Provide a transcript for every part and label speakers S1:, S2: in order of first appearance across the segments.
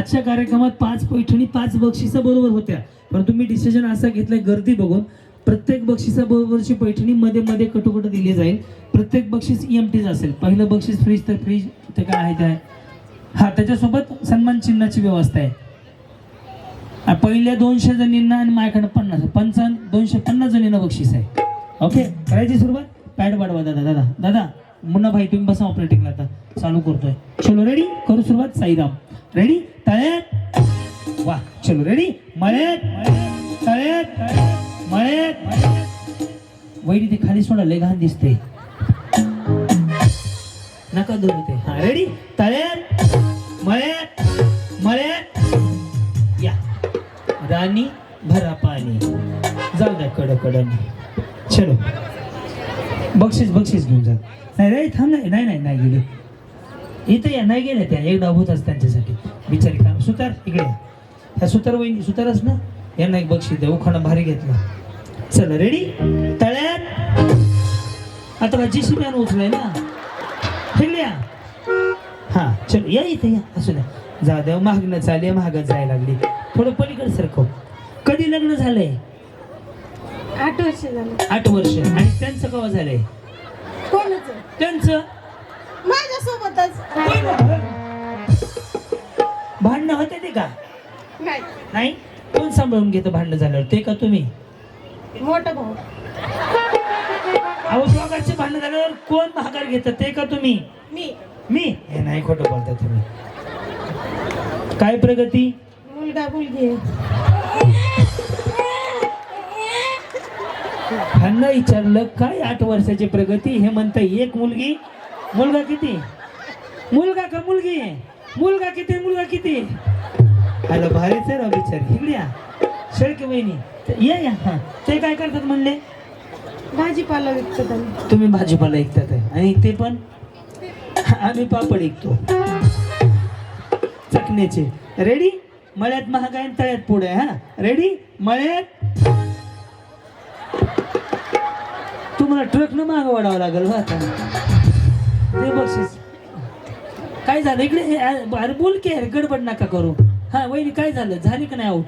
S1: आजच्या कार्यक्रमात पाच पैठणी पाच बक्षिसं बरोबर होत्या. परंतु मी डिसिजन असा घेतलाय गर्दी बघून. प्रत्येक बक्षिसा बरोबरची पैठणी मध्ये मध्ये कटोकट दिली जाईल. प्रत्येक बक्षीस टीज असेल. पहिलं बक्षीस फ्रीज तर फ्रीज ते काय आहे ते? हा त्याच्यासोबत सन्मान चिन्हाची व्यवस्था आहे. पहिल्या दोनशे जणींना आणि माझ्याकडे पन्नास पंचावन्न दोनशे पन्नास जणींना बक्षीस आहे. ओके करायची सुरुवात? पॅड वाढवा दादा दादा. दादा मुन्ना भाई तुम्ही बसा ऑपरेटिंगला आता. चालू करतोय. चलो रेडी करू सुरुवात? साईराम. रेडी तळ्यात वा चलो रेडी मळ्यात तळ्यात मळ्यात वैरी ते खाली सोडा लय घाण दिसते नका धरू ते हा रेडी तळ्यात मळ्यात मळ्यात या राणी भरा पाणी जाऊ द्या कड कडनी चलो बक्षीस बक्षीस घेऊन जा नाही रे थांब नाही नाही नाही गेले इथं या नाही गेल्या त्या. एक डाव होताच त्यांच्यासाठी. बिचारी का सुतार इकडे. ह्या सुतार वहिनी सुतारच ना? यांना एक बक्षीस द्या. उखाणा भारी घेतला. चला रेडी तळ्यात. आता जी बॅन उचलाय ना? फिरल्या हा चल या इथे या. असू द्या. जा द्या महागणं चालली महागात जायला लागली. थोडं पलीकडे सरकव. कधी लग्न झालंय?
S2: आठ वर्ष झाले.
S1: आठ वर्ष. आणि त्यांचं केव्हा झालंय? त्यांचं?
S2: माझ्यासोबतच.
S1: भांडणं होते ते का?
S2: नाही.
S1: नाही? कोण सांभाळून घेतं भांडणं झाल्यावर? ते का तुम्ही?
S2: मोठा भाऊ.
S1: अहो दोघांचे भांडणं झाल्यावर कोण महागार घेतं? ते का तुम्ही?
S2: मी.
S1: मी? हे नाही खोटं बोलता तुम्ही. काय प्रगती?
S2: मुलगा मुलगी.
S1: ह्यांना विचारलं काय आठ वर्षाची प्रगती? हे म्हणता एक मुलगी मुलगा किती? मुलगा का मुलगी? मुलगा किती मुलगा किती? हॅलो भारीच आहे राव बिचारी इकडे या. शेळके ते- या या. हा. ते काय करतात म्हणले?
S2: भाजीपाला विकत आम्ही.
S1: तुम्ही भाजीपाला ऐकतात आहे. आणि ते पण? आम्ही पापड ऐकतो चकण्याचे. रेडी मळ्यात महाग आहे आणि तळ्यात पुढे हा? रेडी मळ्यात? तुम्हाला ट्रक न मागं वाढावं लागेल बा आता ते बक्षीस. काय झालं? इकडे अरे बोल की अरे गडबड नका करू. हा वहिनी काय झालं? झाली का नाही आऊट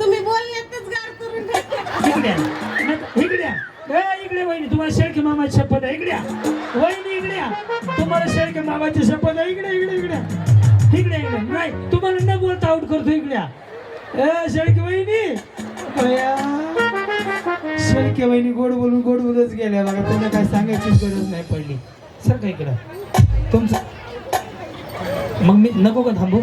S2: तुम्ही बोलण्यातच करून टाकता.
S1: इकडे वहिनी तुम्हाला शेळके मामाची शपथ आहे. इकडे या. वहिनी इकडे या. तुम्हाला शेळके मामाची शपथ आहे. इकडे इकडे इकडे इकडे इकडे. नाही तुम्हाला न बोलता आउट करतो. इकडे या. ए शेळके वहिनी. शेळके वहिनी गोड बोलून गोड बोलच गेल्या. बघा त्यांना काय सांगायची गरज नाही पडली. सर काय इकडं तुमचं मग मी नको का थांबू?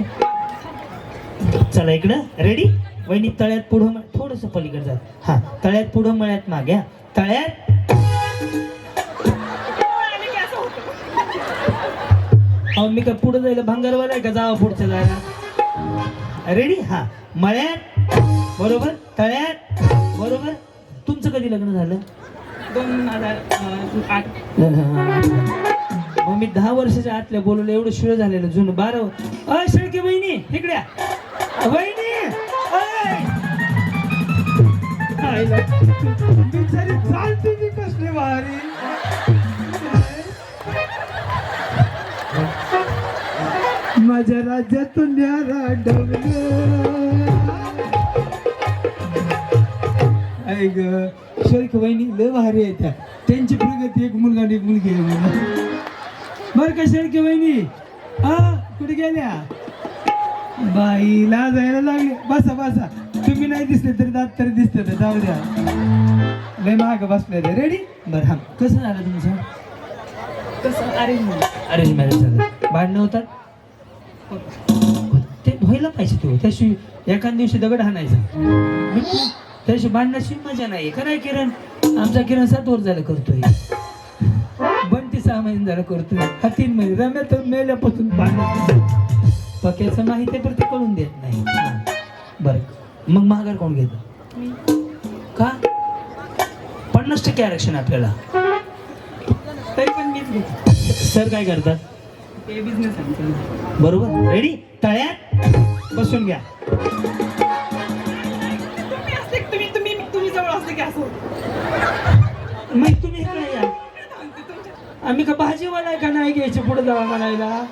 S1: चला इकडं. रेडी वहिनी तळ्यात पुढं थोडस पलीकडे जात हा तळ्यात पुढं मळ्यात माग्या तळ्यात अहो मी का पुढे जायला भांगरवाला आहे का? जावा पुढच्या जायला रेडी हा. मळ्यात बरोबर? तळ्यात बरोबर? तुमचं कधी लग्न झालं?
S2: दोन हजार आठ.
S1: मग मी दहा वर्षाच्या आतल्या बोलवलं एवढं शिळ झालेलं जुनं बारा अय शेळके बहिणी इकड्या बहिणी बिचारी चालते ती कसली भारी. माझ्या राज्यातून न्यारा ऐ ग वहिनी लय भारी आहे त्या. त्यांची प्रगती एक मुलगा आणि एक मुलगी आहे म्हणून. बर का शेळके वहिनी हा कुठे गेल्या? बाईला जायला लागले. बसा बसा. तुम्ही नाही दिसले तरी दात तरी दिसते ते, जाऊ द्या. लय माग बसले ते. रेडी बर हा. कसं झालं तुमचं?
S2: कसं? अरेंज
S1: अरेंज मॅरेज झालं. भांडणं होतात? ते व्हायला पाहिजे तो. त्याशिवाय एखाद दिवशी दगड हाणायचा. त्याशिवाय भांडणाची मजा नाही का नाही किरण? आमचा किरण सात वर झालं करतोय. बंटी सहा महिने झालं करतोय. हा तीन महिने रम्या तर मेल्यापासून भांडण पक्याचं माहिती पण ते कळून देत नाही. बरं. मग महागार कोण घेत? का? पन्नास टक्के आरक्षण आपल्याला.
S2: तरी पण मीच घेते.
S1: सर काय करतात?
S2: ते बिझनेस.
S1: बरोबर. रेडी तळ्यात? बसून घ्या.
S2: की असं
S1: मग तुम्ही इकडे या. आम्ही का भाजीवाला आहे का नाही घ्यायचे पुढे जावा म्हणायला?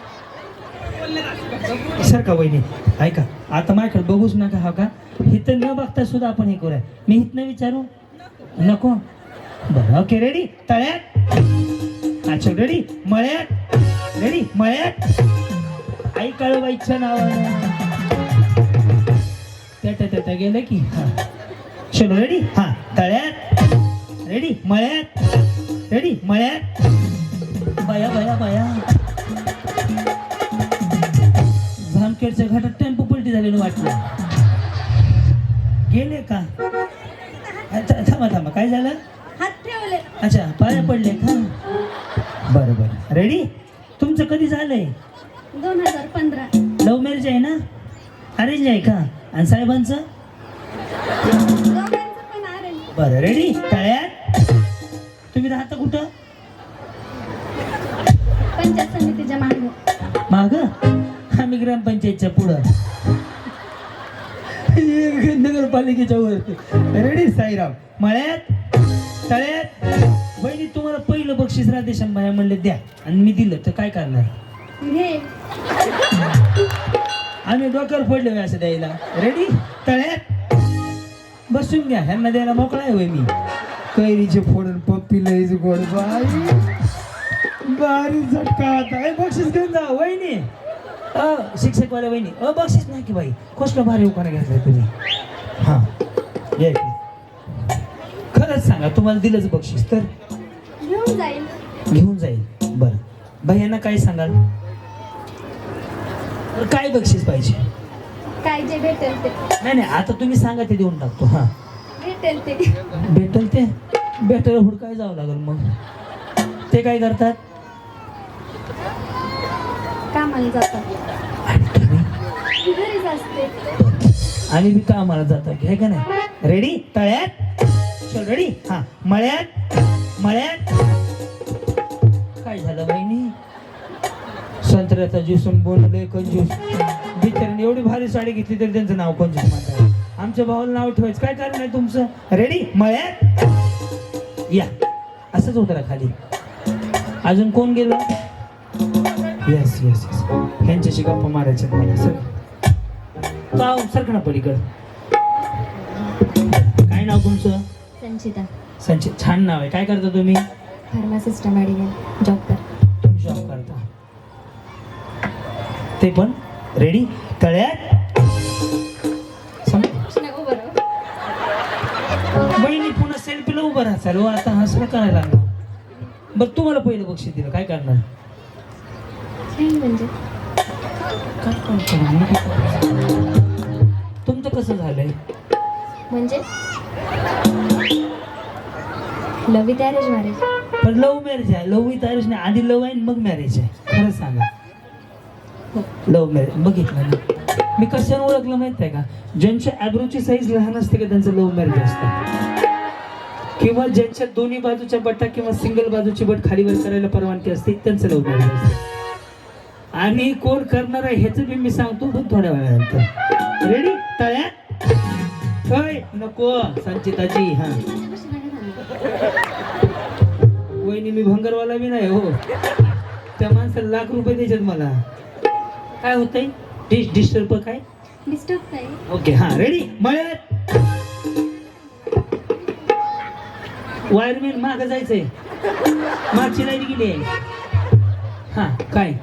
S1: सर का वहिनी ऐका आता माझ्याकडे बघूच नका हा का? इथं न बघता सुद्धा आपण हे करूया. मी इथनं विचारू? नको. बरं ओके रेडी तळ्यात. अच्छा रेडी मळ्यात. रेडी मळ्यात. आई काळूबाईच्या नावानं. त्या त्या गेलं की? हा. चलो रेडी हा तळ्यात रेडी मळ्यात रेडी मळ्यात बाया बाया बाया जामखेडच्या घाटात टेम्पो पलटी झालेलं वाटलं गेले का अच्छा, थांबा थांबा काय झालं
S3: हात ठेवले
S1: अच्छा पाया पडले का बरं बरं रेडी तुमचं कधी झालंय
S3: दोन हजार पंधरा
S1: लव्ह मॅरेज आहे ना अरेंज आहे का आणि साहेबांचं बरं रेडी तळ्यात? तुम्ही राहता कुठं?
S3: पंचायत समितीच्या मागे.
S1: माग? आम्ही ग्रामपंचायतच्या पुढं. नगरपालिकेच्या वर. रेडी साईराम? मळ्यात? तळ्यात? बहिणी तुम्हाला पहिलं बक्षीस राधेशंभाया म्हणले द्या. आणि मी दिलं तर काय करणार? आम्ही डोक्यावर पडले असं द्यायला. रेडी तळ्यात? बसून घ्या ह्यांना द्यायला मोकळा आहे मी. कैरीचे फोडून पप्पी लईच गोड बाई. बारी झटका आता ए, बक्षीस घेऊन जा वहिनी. अ शिक्षकवाल्या वहिनी. अ बक्षीस नाही की बाई. कसलं भारी उखाणा घेतलाय तुम्ही. हां. या. इकडे. खरंच सांगा तुम्हाला दिलंच बक्षीस तर?
S3: घेऊन जाईल
S1: घेऊन जाईल. बरं. भैयांना काय सांगाल? काय बक्षीस पाहिजे?
S3: काय जे भेटेल ते.
S1: नाही नाही आता तुम्ही सांगा ते देऊन टाकतो हां.
S3: भेटेल ते.
S1: भेटल ते? भेटायला हुडकाय जावं लागेल मग? ते काय करतात?
S3: कामाला जातात.
S1: आणि तुम्ही?
S3: घरीच असते.
S1: आणि मी कामाला जातो की, है का नाही? रेडी तळ्यात? चल रेडी हा. मळ्यात? मळ्यात? काय झालं बहिणी? संत्र्याचा ज्यूसून बोलले कंजूस बिचाराने एवढी भारी साडी घेतली तरी त्यांचं नाव कंजूस म्हणतात आमच्या भावाला नाव ठेवायचं. काय कारण आहे तुमचं? रेडी मळ्यात? या. असंच उतरा खाली. अजून कोण गेलं? येस येस येस ह्यांच्याशी गप्पा मारायच्या मला सर. गाव सरकणा पलीकड? काय नाव तुमचं?
S3: संचिता.
S1: संचित छान नाव आहे. काय करता तुम्ही?
S3: फार्मासिस्ट मेडिकल जॉब कर
S1: तुम्ही जॉब करता. ते पण? रेडी तळ्यात. बहिणी पुन्हा सेल्फीला उभं राहा. चालू आता हसणं करायला लागलं. बरं तुम्हाला पहिलं बक्षीस दिलं. काय करणार?
S3: म्हणजे?
S1: तुमचं कसं झालंय?
S3: म्हणजे? Love with arrange marriage.
S1: पण लव्ह मॅरेज आहे. लव्ह विथ अरेंज नाही. आधी लव्ह आहे आणि मग मॅरेज आहे. खरं सांगा. लव्ह मॅरेज बघितलं ना. मी कशाने ओळखलं माहीत आहे का? ज्यांच्या ॲब्रोची साईज लहान असते का त्यांचं लव्ह मॅरेज असतं. किंवा ज्यांच्या दोन्ही बाजूच्या बटा किंवा सिंगल बाजूची बट खाली वर करायला परवानगी असते त्यांचं लव्ह मॅरेज असतं. आणि कोण करणार आहे ह्याचं बी मी सांगतो पण थोड्या वेळानंतर. रेडी तळ्यात होय नको संचिताजी हा. वहिनी मी भंगरवाला बी नाही हो. त्या माणसाला लाख रुपये द्यायच्यात मला. काय होतंय? डिश डिस्टर्ब काय?
S3: डिस्टर्ब काय?
S1: ओके हा रेडी मळ्यात! वायरमॅन माग जायचंय. मागची लाइट गेली आहे. हा काय?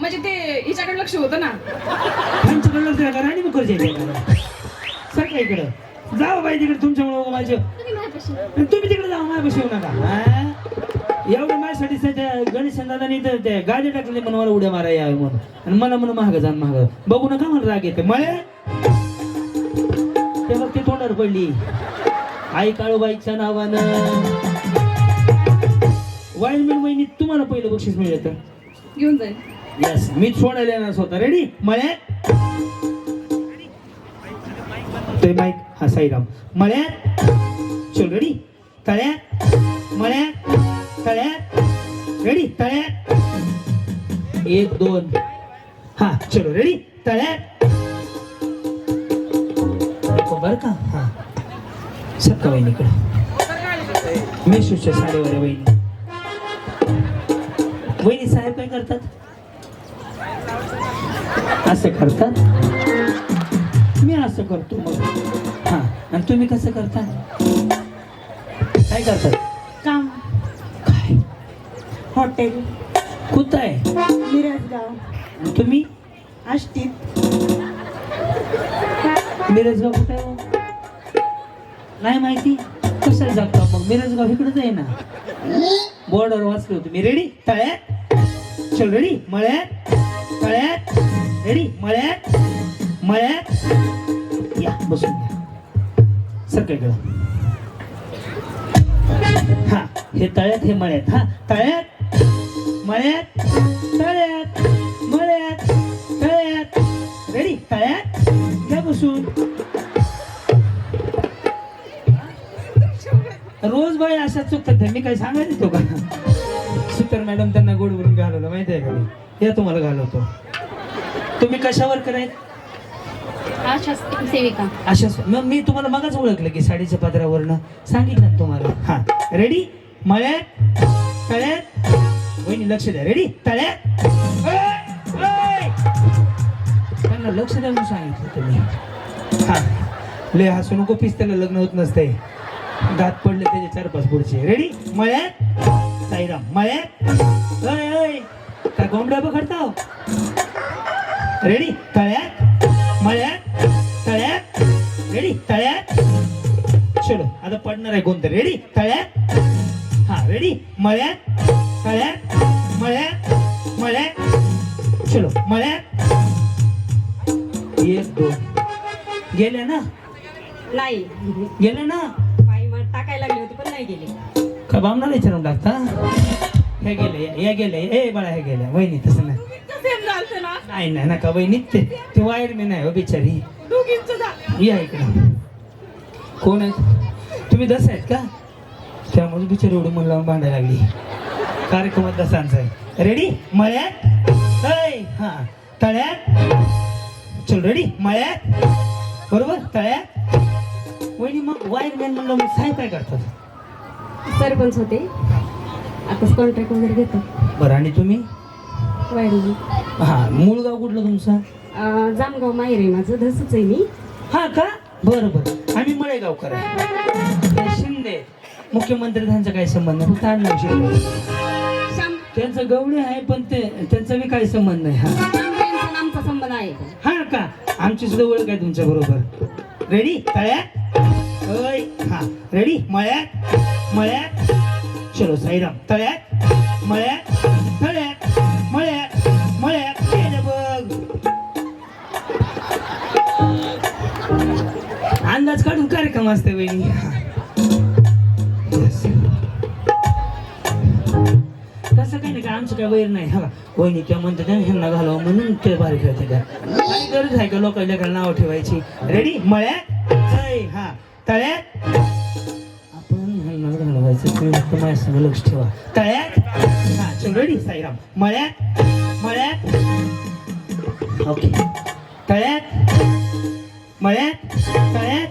S2: म्हणजे ते हिच्याकडे लक्ष होतं ना.
S1: त्यांच्याकडे लक्ष द्या का राणी मुखर्जी सर काय इकडं? जावा बाई तिकडे तुमच्यामुळे माझ्या
S3: तुम्ही
S1: तिकडे जाऊ माझ्यापाशी येऊ नका? एवढं माझ्यासाठी गणेश दादानी तर ते गाडी टाकले म्हणून मला उड्या मारा यावं म्हणून. आणि मला म्हणून महाग जाण महाग बघू नका म्हणून राग येते मळे? ते मग ती तोंडावर पडली. आई काळूबाईच्या नावानं. वाईलमेन महिनी तुम्हाला पहिलं बक्षीस मिळेल तर?
S2: घेऊन जाईल
S1: यस मी सोडायला येणार स्वतः रेडी मळ्यात ते माईक हा साईराम. मळ्यात चल रेडी तळ्यात मळ्यात तळ्यात रेडी तळ्यात एक दोन. हा चलो रेडी तळ्यात बर का? हा. सत्ता वहिनीकडे मेशूच्या साडीवर आहे वहिनी. वहिनी साहेब काय करतात? असं करतात? मी असं करतो मग. हा आणि तुम्ही कसं करता? काय करतात?
S2: काम. हॉटेल.
S1: कुठं आहे?
S2: मिरजगाव.
S1: तुम्ही?
S2: आष्टीत.
S1: मिरजगाव कुठं आहे हो? नाही माहिती? कशाला जगता मग मिरजगाव इकडेच आहे ना? बॉर्डर वाचलं होतं मी रेडी तळ्यात? चल रेडी मळ्यात? तळ्यात? रेडी मळ्यात? मळ्यात? या बसून सगळीकडं. हा हे तळ्यात हे मळ्यात. हा तळ्यात? मळ्यात तळ्यात मळ्यात तळ्यात. रेडी तळ्यात? घ्या बसून. रोज बाई अशा चुकतात. मी काही सांगायचं तो का? सुतर मॅडम त्यांना गोड बोलून घालवलं. माहिती आहे का? या तुम्हाला घालवतो. तुम्ही कशावर करायत
S3: आशा सेविका.
S1: मग मी तुम्हाला मगाच ओळखलं की साडीच्या पदरावरनं सांगितलं तुम्हाला. हा. रेडी मळ्यात तळ्यात वहिनी लक्ष द्या रेडी तळ्यात त्यांना लक्ष द्या म्हणून सांगितलं तुम्ही हा लय हसू नको पिस त्याला लग्न होत नसते दात पडले त्याचे चार पाच पुढचे रेडी मळ्यात साईराम मळ्यात काय गोंबड्या पकडता रेडी तळ्यात मळ्यात तळ्यात रेडी तळ्यात चलो आता पडणार आहे कोणतं रेडी तळ्यात हा रेडी मळ्यात तळ्यात मळ्यात मळ्यात चलो मळ्यात एक दोन. गेले ना?
S2: नाही.
S1: गेले ना?
S2: पायी मग टाकायला लागले होते पण नाही गेले.
S1: का बामणाला विचारून टाकता? हे गेले या गेले. ए बाळा हे गेले. वहिनी तसं नाही. नाही नाही नका. वहिनी ते ते वायरमॅन आहे हो बिचारी. या इकडं. कोण आहे तुम्ही दस आहेत का? त्यामुळे बिचारी एवढी मन लावून भांडायला लागली. कार्यक्रमात दसांचा आहे रेडी मळ्यात? हा. तळ्यात? चल रेडी मळ्यात? बरोबर? तळ्यात? वहिनी मग वायरमॅन म्हणलं मग साहेब काय करतात?
S3: सरपंच होते. आताच कॉन्ट्रॅक्ट वगैरे देतात
S1: बरं आणि तुम्ही?
S3: वाढली
S1: हा मूळ गाव कुठलं तुमचं?
S3: जामगाव माहेर आहे माझं धसच आहे मी.
S1: हा का? बरं बरं. आम्ही मळेगावकर आहे. ते शिंदे. मुख्यमंत्री त्यांचा काही संबंध फक्त आडनाव शिंदे. त्यांचं गवळी आहे पण ते त्यांचा बी काही संबंध नाही हा.
S3: आमचा संबंध आहे
S1: हा का? आमची सुद्धा ओळख आहे तुमच्या बरोबर. रेडी तळ्यात? ओय हा. रेडी मळ्यात? मळ्यात? चलो साईराम. तळ्यात? मळ्यात? तळ्यात? मळ्यात? मळ्यात? बघ. अंदाज काढून कार्यक्रम असते वहिनी असं काही नाही का आमचं काय वैर नाही. हा वहिनी त्या म्हणतात ह्यांना घालावं म्हणून ते भारी खेळते त्या काही गरज आहे का लोकांच्या नाव ठेवायची? रेडी मळ्यात? हा तळ्यात? आपण ह्यांना घालवायचं तुम्ही फक्त माझ्या संग लक्ष ठेवा. तळ्यात? हा चल रेडी साईराम. मळ्यात? मळ्यात? ओके. तळ्यात? मळ्यात? तळ्यात?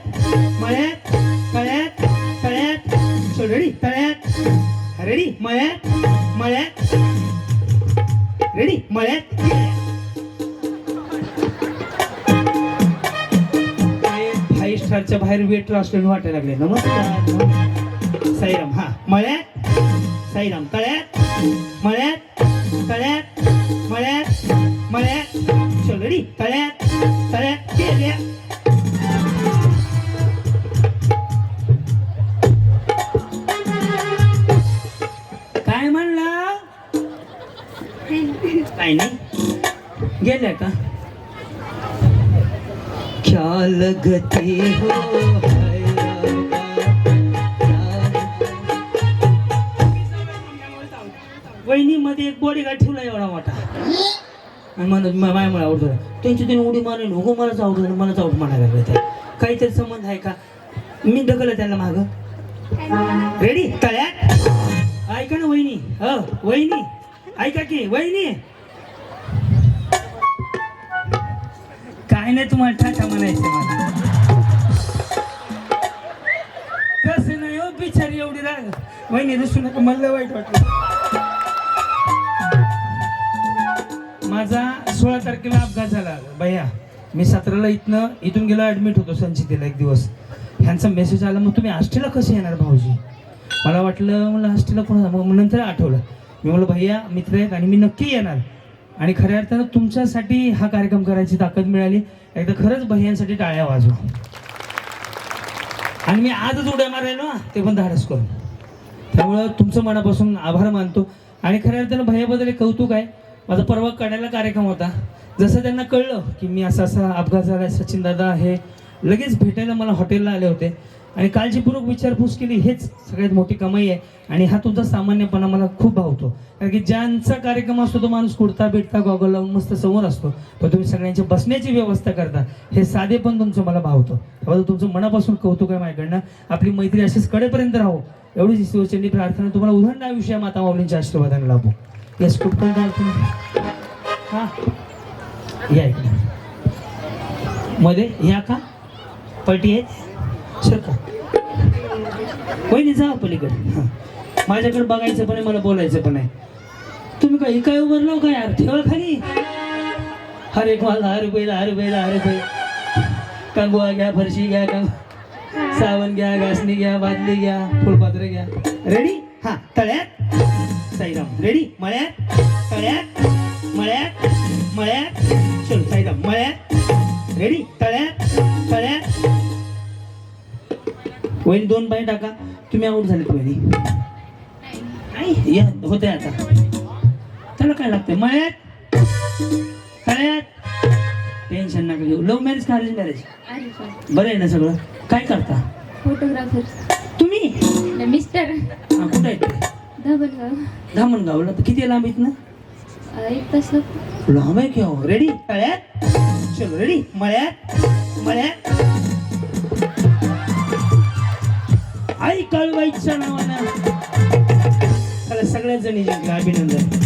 S1: मळ्यात? तळ्यात? तळ्यात? चल रेडी तळ्यात? रेडी मळ्यात मळ्यात रेडी मळ्यात फाईव्ह स्टारच्या बाहेर वेटर असल्याने वाटायला लागले नमस्कार. साईराम. हा. मळ्यात? साईराम. तळ्यात? मळ्यात? तळ्यात? मळ्यात? मळ्यात? चल रेडी तळ्यात? तळ्यात? गेल्या काय नाही. गेल्या का? ख्याल गती हो वहिनीमध्ये एक बॉडी गार्ड ठेवला एवढा मोठा. आणि म्हणत माय मला आवडतो त्यांची त्यांनी उडी मारली हो मलाच आवडतो मलाच आवड म्हणायला लागलं ते. काहीतरी संबंध आहे का? मी ढकललं त्यांना माग. रेडी तळ्यात? ऐका ना वहिनी. ह वहिनी. ऐका की वहिनी. नाही नाही तुम्हाला ठाठा म्हणायचं मला. कसं नाही हो बिचारी एवढी राग वहिनी दिसू नका मला वाईट वाटलं. माझा सोळा तारखेला अपघात झाला भैया. मी सतराला इथनं इथून गेलो ॲडमिट होतो संचितेला एक दिवस. ह्यांचा मेसेज आला मग तुम्ही आष्टीला कसे येणार भाऊजी? मला वाटलं मला आष्टीला कोणा मग नंतर आठवलं. मी म्हणलं भैया मित्र आहेत आणि मी नक्की येणार. आणि खऱ्या अर्थानं तुमच्यासाठी हा कार्यक्रम करायची ताकद मिळाली. एकदा खरंच बहियांसाठी टाळ्या वाजवा. आणि मी आजच उड्या मारायलो ना ते पण धाडस करून. त्यामुळं तुमचं मनापासून आभार मानतो. आणि खऱ्या अर्थानं भैयाबद्दल एक कौतुक आहे. माझा परवा कड्याला कार्यक्रम होता. जसं त्यांना कळलं की मी असा असा अपघात झाला सचिन दादा हे लगेच भेटायला मला हॉटेलला आले होते. आणि काळजीपूर्वक विचारपूस केली हेच सगळ्यात मोठी कमाई आहे. आणि हा तुमचा सामान्यपणा मला खूप भावतो. कारण की ज्यांचा कार्यक्रम असतो तो माणूस कुडता बिडता गॉगल लावून मस्त समोर असतो. पण तुम्ही सगळ्यांची बसण्याची व्यवस्था करता हे साधे पण तुमचं मला भावतो. त्याबद्दल तुमचं मनापासून कौतुक आहे माझ्याकडनं. आपली मैत्री अशीच कडेपर्यंत राहो. एवढीच शिवचंडी प्रार्थना तुम्हाला उदाहरण आयुष्य माता माऊलींच्या आशीर्वादाने लाभो. येस कुठपर्यंत आहात हा. या मध्ये या का? पलटी आहे? सर का? वहिनी जा पलीकडे. हां. माझ्याकडे बघायचं पण आहे मला बोलायचं पण आहे. तुम्ही काय हो काय उभारलो का यार ठेवा खाली. हर एक माल दहा रुपये दहा रुपये दहा रुपये कंगवा घ्या फरशी घ्या कंग साबण घ्या घासणी घ्या बादली घ्या फुलपात्र घ्या. रेडी हा. तळ्यात. साईराम. रेडी मळ्यात. तळ्यात. मळ्यात. मळ्यात. चल साईराम. मळ्यात. रेडी तळ्यात. तळ्यात. वहिनी दोन बाई टाका. तुम्ही आऊट झाले वहिनी. नाही या होते आता. त्याला काय लागतंय? मळ्यात? तळ्यात? टेन्शन नका घेऊ. लव्ह मॅरेज का अरेंज मॅरेज बरं आहे ना सगळं. काय करता?
S3: फोटोग्राफर
S1: तुम्ही?
S3: मिस्टर
S1: हा कुठं आहे ते? धामणगावला. तर किती लांब आहेत ना?
S3: एक तास
S1: लांब आहे की हो? रेडी तळ्यात? चलो रेडी मळ्यात? मळ्यात? आई कळवाईच्या नावानं सगळ्याच जणी जिंकल्या अभिनंदन.